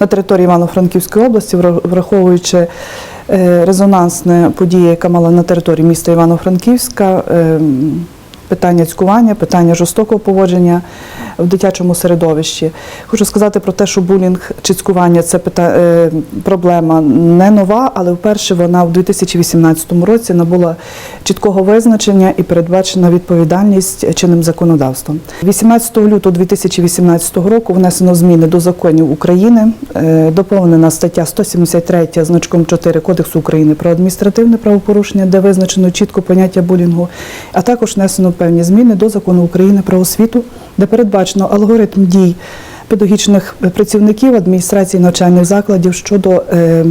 на території Івано-Франківської області, враховуючи е, резонансне події, яка мала на території міста Івано-Франківська. е, Питання цькування, питання жорстокого поводження в дитячому середовищі. Хочу сказати про те, що булінг чи цькування це пита... е, проблема не нова, але вперше вона в 2018 році набула чіткого визначення і передбачена відповідальність чинним законодавством. 18 лютого 2018 року внесено зміни до законів України, е, доповнена стаття 173 значком 4 Кодексу України про адміністративне правопорушення, де визначено чітко поняття булінгу, а також внесено певні зміни до закону України про освіту, де передбачено алгоритм дій педагогічних працівників адміністрації навчальних закладів щодо е,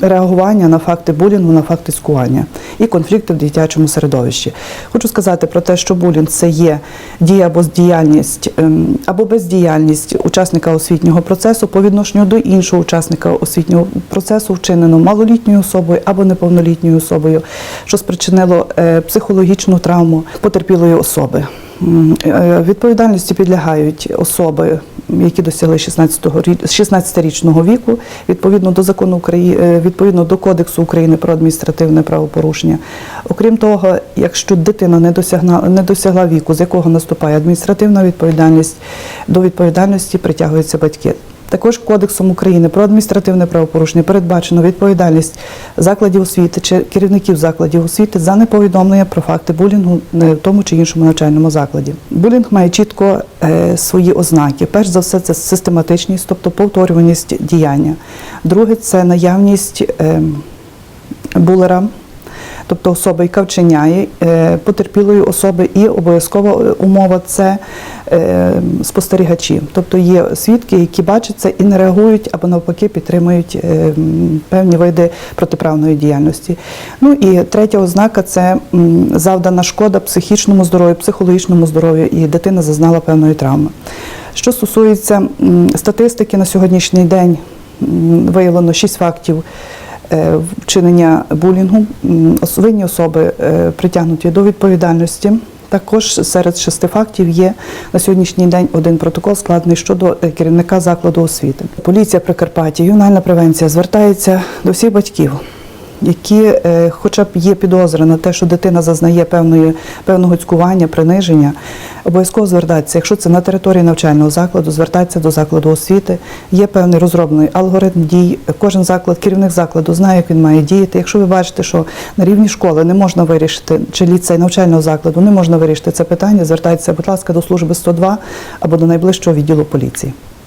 реагування на факти булінгу, на факти скування і конфлікти в дитячому середовищі. Хочу сказати про те, що булінг це є дія або діяльність ем, або бездіяльність учасника освітнього процесу по відношенню до іншого учасника освітнього процесу, вчинено малолітньою особою або неповнолітньою особою, що спричинило е, психологічну травму потерпілої особи. Е, Відповідальності підлягають особи, які досягли 16-го рі- 16-річного віку, відповідно до закону України, відповідно до Кодексу України про адміністративне правопорушення. Окрім того, якщо дитина не досягла, не досягла віку, з якого наступає адміністративна відповідальність, до відповідальності притягуються батьки. Також Кодексом України про адміністративне правопорушення передбачено відповідальність закладів освіти чи керівників закладів освіти за неповідомлення про факти булінгу в тому чи іншому навчальному закладі. Булінг має чітко е, свої ознаки. Перш за все, це систематичність, тобто повторюваність діяння. Друге це наявність е, булера. Тобто особа, яка вчиняє е, потерпілої особи, і обов'язкова умова це е, спостерігачі. Тобто є свідки, які бачать це і не реагують або навпаки підтримують е, певні види протиправної діяльності. Ну і третя ознака це завдана шкода психічному здоров'ю, психологічному здоров'ю, і дитина зазнала певної травми. Що стосується статистики, на сьогоднішній день виявлено 6 фактів е, вчинення булінгу. Винні особи е, притягнуті до відповідальності. Також серед шести фактів є на сьогоднішній день один протокол складений щодо е, керівника закладу освіти. Поліція Прикарпаття, ювенальна превенція звертається до всіх батьків, які, е, хоча б є підозри на те, що дитина зазнає певної певного цькування, приниження, обов'язково звертатися. Якщо це на території навчального закладу, звертатися до закладу освіти. Є певний розроблений алгоритм дій. Кожен заклад, керівник закладу знає, як він має діяти. Якщо ви бачите, що на рівні школи не можна вирішити, чи ліцей навчального закладу не можна вирішити це питання, звертайтеся, будь ласка, до служби 102 або до найближчого відділу поліції.